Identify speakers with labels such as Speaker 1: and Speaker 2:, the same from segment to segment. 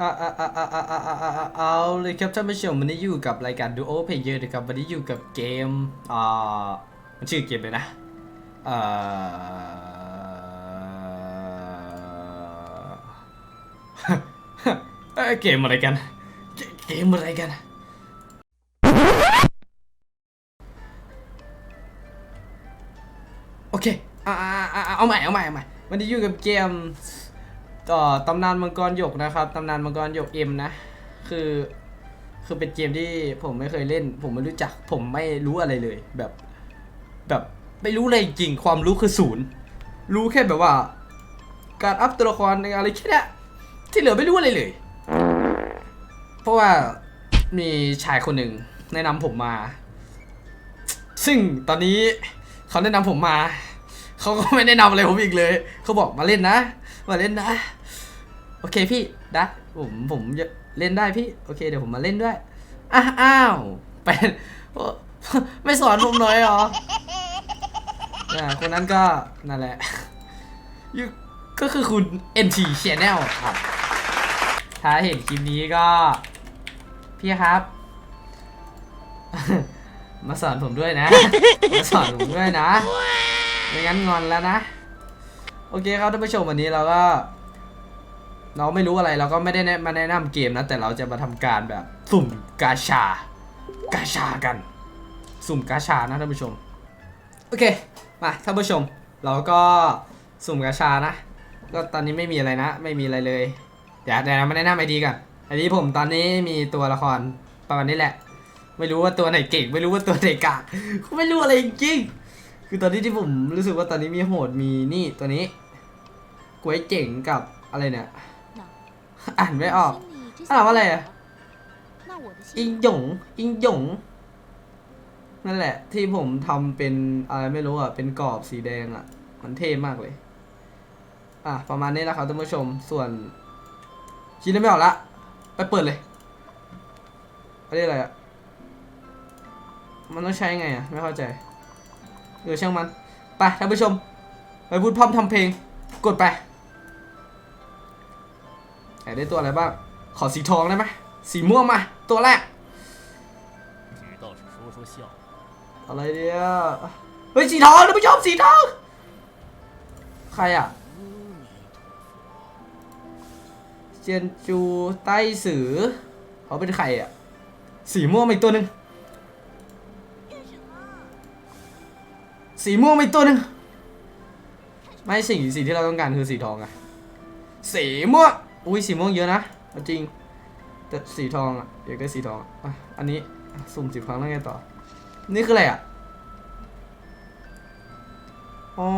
Speaker 1: อ่าอ่าอ่าอ่าอ่าอ่าเอาเลยครับท่านผู้ชมวันนี้อยู่กับรายการ Duo Player นะครับวันนี้อยู่กับเกมอ่ามันชื่อเกมเลยนะเออเกมอะไรกันเกเกมอะไรกัน โอเคอ่าอ่าอ่าเอาใหม่เอาใหม่เอาใหม่วันนี้อยู่กับเกม ต่อตำนานมังกรหยกนะครับตำนานมังกรหยกเอ็มนะ คือ คือเป็นเกมที่ผมไม่เคยเล่น ผมไม่รู้จัก ผมไม่รู้อะไรเลย แบบ แบบไม่รู้อะไรจริงความรู้คือศูนย์ รู้แค่แบบว่า การอัพตัวละครอะไรแค่นี้ที่เหลือไม่รู้อะไรเลย เพราะว่ามีชายคนหนึ่งแนะนำผมมา ซึ่งตอนนี้เขาแนะนำผมมา เขาก็ไม่แนะนำอะไรผมอีกเลย เขาบอกมาเล่นนะ มาเล่นนะ เคพี่นะผมผมเล่นได้พี่โอเคเดี๋ยวผมมาเล่นด้วยอ้าอ้าวเป็นโอ้ไม่สอนผมหน่อยเหรออ่าคนนั้นก็นั่นแหละยก็คือคุณ NT Channel ครับ ถ้าเห็นคลิปนี้ก็ พี่ครับ มาสอนผมด้วยนะ มาสอนผมด้วยนะ ไม่งั้นงอนแล้วนะ โอเคครับท่านผู้ชมวันนี้เราก็ เราไม่รู้อะไรเราก็ไม่ได้มาแนะนำเกมนะ แต่เราจะมาทำการแบบสุ่มกาชากาชากัน สุ่มกาชานะท่านผู้ชม โอเค มาท่านผู้ชม เราก็สุ่มกาชานะ ก็ตอนนี้ไม่มีอะไรนะ ไม่มีอะไรเลย เดี๋ยวเดี๋ยวมาแนะนำไอดีก่อนไอดีผมตอนนี้มีตัวละครประมาณนี้แหละ ไม่รู้ว่าตัวไหนเก่ง ไม่รู้ว่าตัวไหนกากไม่รู้อะไรจริงคือตอนนี้ที่ผมรู้สึกว่าตอนนี้มีโหดมีนี่ตัวนี้กวยเจ๋งกับอะไรเนี่ย อ่านไม่ออกอ่านว่าอะไรอะอิงหยงอิงหยงนั่นแหละ ที่ผมทำเป็นอะไรไม่รู้อะ เป็นกรอบสีแดงอะ มันเท่มากเลย อะ ประมาณนี้แหละครับท่านผู้ชมส่วนคิดไม่ออกละ ไปเปิดเลยอันนี้อะไรอะ มันต้องใช้ไงอะ ไม่เข้าใจเออช่างมัน ไปท่านผู้ชม ไปพูดพร่ำทำเพลง กดไปอยาก ได้ตัวอะไรบ้าง ขอสีทองได้ไหมสีม่วงมา ตัวแรก อะไรเดียวเฮ้ยสีทองท่านผู้ชมสีทอง ใครอะ เจนจูใต้สือเขาเป็นใครอะ สีม่วงอีกตัวหนึ่งสีม่วงอีกตัวหนึ่งไม่สิ่งสีที่เราต้องการคือสีทองอะสีม่วง อุ้ยสีม่วงเยอะนะจริง แต่สีทองอะอยากได้สีทองอะอันนี้สุ่มสิบครั้งแล้วไงต่อ นี่คืออะไรอะอ๋อ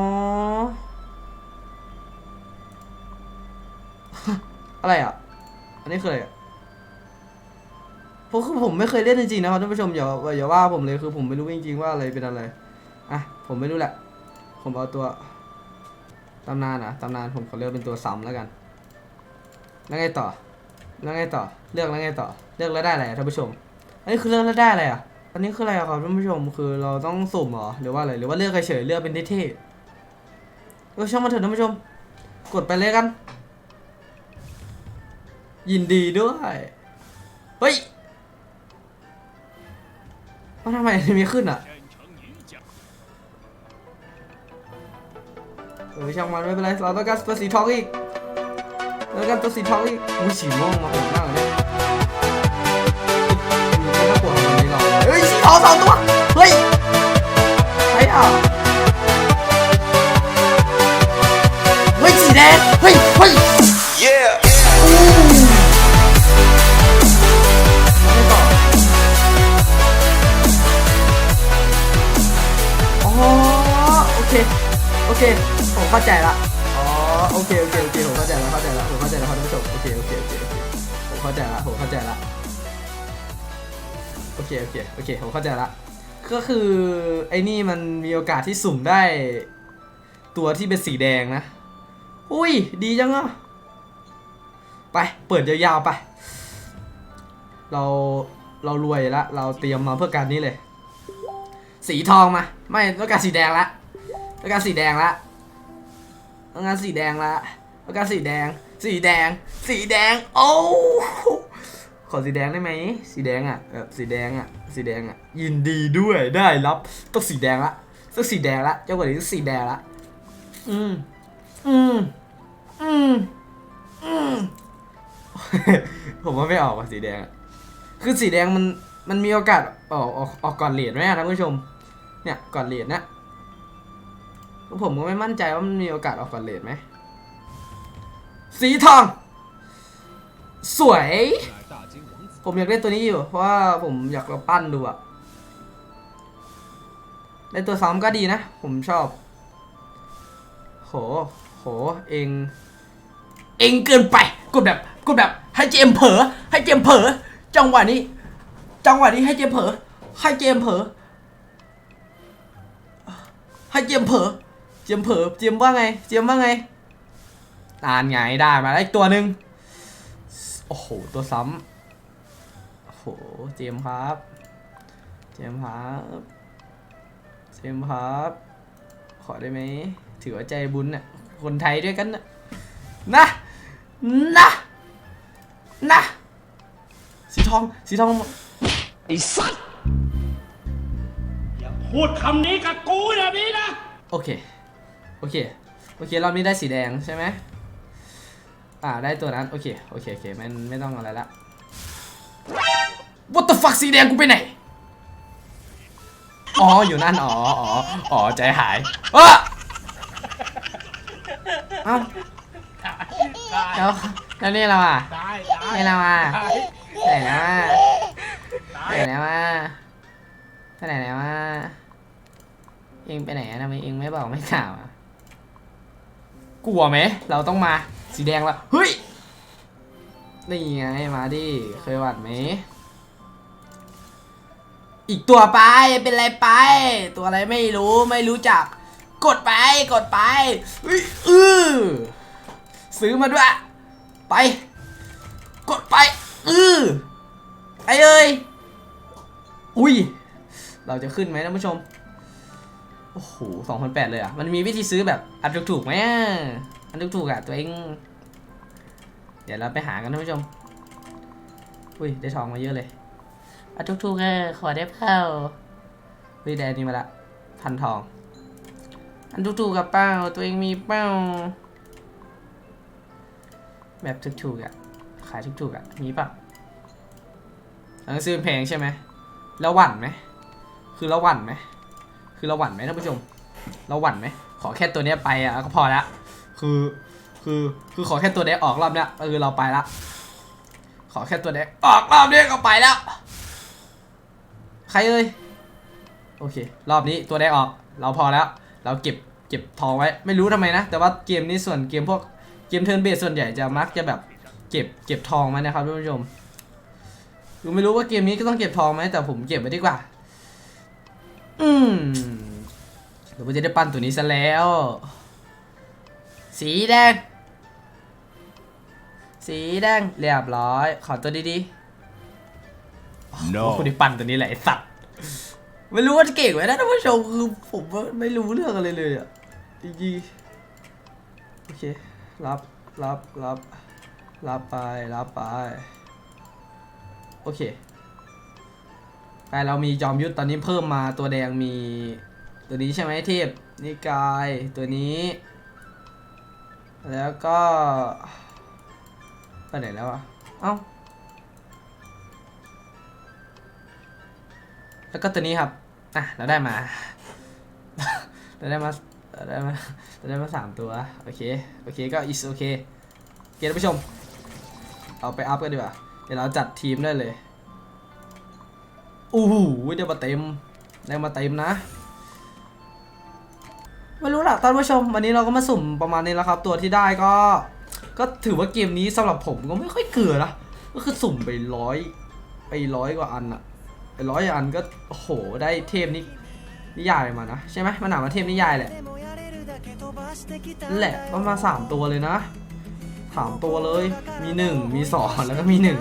Speaker 1: อะไรอะ อันนี้คืออะไรอะเพราะคือผมไม่เคยเล่นจริงๆนะครับท่านผู้ชมอย่าอย่าว่าผมเลยคือผมไม่รู้จริงๆว่าอะไรเป็นอะไรอะผมไม่รู้แหละ ผมเอาตัวตำนานอะตำนานผมขอเลือกเป็นตัวซ้ำแล้วกัน แล้วไงต่อ แล้วไงต่อ เลือกแล้วไงต่อ เลือกแล้วได้อะไรท่านผู้ชม อันนี้คือเลือกแล้วได้อะไรอะ อันนี้คืออะไรครับท่านผู้ชม คือเราต้องสุ่มเหรอ หรือว่าอะไร หรือว่าเลือกเฉยเลือกเป็นเท่ๆเออช่างมันเถอะท่านผู้ชม กดไปเลยกัน ยินดีด้วย เฮ้ยว่าทำไมอันนี้ไม่ขึ้นอะเออช่างมันไม่เป็นไร เราต้องการตัวสีทองอีก เราต้องการตัวสีทองอีกอุ้ยสีม่วงมาผมมากเลยไม่น่ากลัวขนาดนี้หรอกเฮ้ยสีทองสองตัว เฮ้ยใช่อะเฮ้ยสีแดง เฮ้ยเฮ้ย
Speaker 2: Yeah.
Speaker 1: ไม่ต่ออ๋อโอเค โอเค ผมเข้าใจละ อ๋อ โอเค โอเค โอเค ผมเข้าใจแล้วเข้าใจแล้ว เข้าใจละผมเข้าใจละโอเคโอเคโอเคผมเข้าใจละก็คือไอ้นี่มันมีโอกาสที่สุ่มได้ ตัวที่เป็นสีแดงนะ อุ้ย ดีจังอะ ไปเปิดยาวๆไป เราเรารวยละ เราเตรียมมาเพื่อการนี้เลย สีทองมา ไม่ต้องการสีแดงละต้องการสีแดงละต้องการสีแดงละต้องการสีแดง สีแดง สีแดง โอ้ขอสีแดงได้ไหม สีแดงอะแบบสีแดงอะ สีแดงอะ ยินดีด้วยได้รับ ต้องสีแดงละต้องสีแดงละเจ้าหนี้ต้องสีแดงละ อืม อืม อืม อืม ผมว่าไม่ออกว่ะสีแดง คือสีแดงมัน มันมีโอกาสออกออกออกก่อนเหรียญไหมอะท่านผู้ชม เนี่ยก่อนเหรียญนะผมก็ไม่มั่นใจว่ามันมีโอกาสออกก่อนเหรียญไหม สีทอง สวย ผมอยากได้ตัวนี้อยู่ เพราะว่าผมอยากเราปั้นดูอะได้ตัวซ้อมก็ดีนะ ผมชอบ โห โห เอง เองเกินไปกดแบบกดแบบ ให้เจมเผลอให้เจมเผลอจังหวะนี้ จังหวะนี้ให้เจมเผลอให้เจมเผลอให้เจมเผลอเจมเผลอเจมว่าไง เจมว่าไง นานไงได้มาแล้วอีกตัวหนึ่งโอ้โห ตัวซ้ำโอ้โห เจมส์ครับ เจมส์ครับ เจมส์ครับ ขอได้ไหม ถือว่าใจบุญน่ะ คนไทยด้วยกันน่ะ นะ นะ นะ สีทอง สีทอง
Speaker 2: ไอ้สัตว์ อย่าพูดคำนี้กับกูแบบนี้นะ
Speaker 1: โอเค โอเค โอเค รอบนี้ได้สีแดงใช่ไหม อ่าได้ตัวนั้น โอเค โอเคโอเคไม่ไม่ต้องอะไรละ What the fuck สีแดงกูไปไหน อ๋อ อยู่นั่น อ๋อ อ๋อ อ๋อ ใจหาย เอ้อเอ้าแล้วแล้วนี่เราอะ
Speaker 2: ได้
Speaker 1: นี่เราอะ
Speaker 2: ไห
Speaker 1: นนะ
Speaker 2: ได้
Speaker 1: ไหนนะว่าไปไหนนะว่าเองไปไหนอะทำไมเองไม่บอกไม่กล่าวอะกลัวไหม เราต้องมา สีแดงละเฮ้ย นี่ไงมาดิ เคยหวัดไหม อีกตัวไป เป็นไรไป ตัวอะไรไม่รู้ไม่รู้จัก กดไปกดไปเฮ้อือซื้อมาด้วย ไป กดไปอือไปเลย อุ้ย เราจะขึ้นไหมท่านผู้ชม โอ้โหสองพันแปดเลยอะ มันมีวิธีซื้อแบบอันถูกๆไหมอันถูกๆอะ ตัวเอง เดี๋ยวเราไปหากันท่านผู้ชม อุ้ยได้ทองมาเยอะเลยอันถูกๆเออขอได้เปล่าเฮ้ยได้อันนี้มาละพันทอง อันถูกๆกับเป้าตัวเองมีเป้า แบบถูกๆอะ ขายถูกๆอะ มีเปล่าหนังสือแพงใช่ไหมแล้วหวั่นไหม คือเราหวั่นไหม คือเราหวั่นไหมท่านผู้ชม เราหวั่นไหม ขอแค่ตัวเนี้ยไปอะก็พอละ คือ คือคือขอแค่ตัวเนี้ยออกรอบเนี้ยเออเราไปละขอแค่ตัวเนี้ยออกรอบเนี้ยก็ไปแล้ว ใครเอ่ยโอเค รอบนี้ตัวได้ออก เราพอแล้ว เราเก็บเก็บทองไว้ไม่รู้ทำไมนะ แต่ว่าเกมนี้ส่วนเกมพวกเกมเทิร์นเบสส่วนใหญ่จะมักจะแบบเก็บเก็บทองไว้นะครับท่านผู้ชมคือไม่รู้ว่าเกมนี้ก็ต้องเก็บทองไหมแต่ผมเก็บไว้ดีกว่า อืมเดี๋ยวผมจะได้ปั้นตัวนี้ซะแล้ว สีแดง สีแดงเรียบร้อย ขอตัวดีๆ
Speaker 3: No
Speaker 1: คนที่ปั้นตัวนี้แหละไอ้สัตว์ไม่รู้ว่าจะเก่งไหมนะท่านผู้ชมคือผมว่าไม่รู้เรื่องอะไรเลยอะจริงๆโอเค รับรับรับรับไปรับไป โอเคไปเรามีจอมยุทธตอนนี้เพิ่มมาตัวแดงมีตัวนี้ใช่ไหมเทพนิกายตัวนี้ แล้วก็ ไปไหนแล้วอะเอ้า แล้วก็ตัวนี้ครับ อะ เราได้มา เราได้มาเราได้มาเราได้มาสามตัว โอเค โอเค ก็ is โอเคโอเคท่านผู้ชม เอาไปอัพกันดีกว่า เดี๋ยวเราจัดทีมได้เลยอู้หูได้มาเต็ม ได้มาเต็มนะไม่รู้ล่ะท่านผู้ชม วันนี้เราก็มาสุ่มประมาณนี้แล้วครับ ตัวที่ได้ก็ ก็ถือว่าเกมนี้สำหรับผมก็ไม่ค่อยเกลือนะก็คือสุ่มไปร้อยไปร้อยกว่าอันอะไปร้อยอันก็โหได้เทพนินิยายมานะใช่ไหมมันหนามาเทพนิยายแหละนั่นแหละประมาณสามตัวเลยนะสามตัวเลยมีหนึ่งมีสองแล้วก็มีหนึ่ง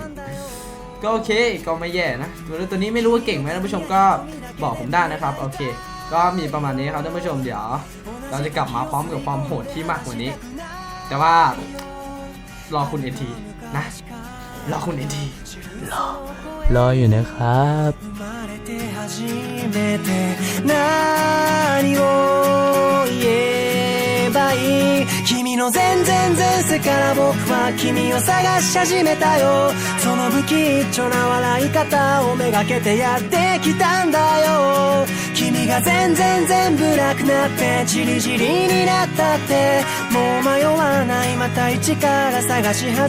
Speaker 1: ก็โอเคก็ไม่แย่นะตัวตัวนี้ไม่รู้ว่าเก่งไหมท่านผู้ชมก็บอกผมได้นะครับโอเค ก็มีประมาณนี้ครับท่านผู้ชมเดี๋ยว เราจะกลับมาพร้อมกับความโหดที่มากกว่านี้ แต่ว่า รอคุณเอ็นทีนะ รอคุณเอ็นที
Speaker 4: รออยู่นะครับ
Speaker 5: 生まれて初めて何を言えばいい君の全然前世から僕は君を探し始めたよその不吉祥な笑い方をめがけてやってきたんだよ君 が全然全部なくなってチリチリになったってもう迷わないまた一から探し始め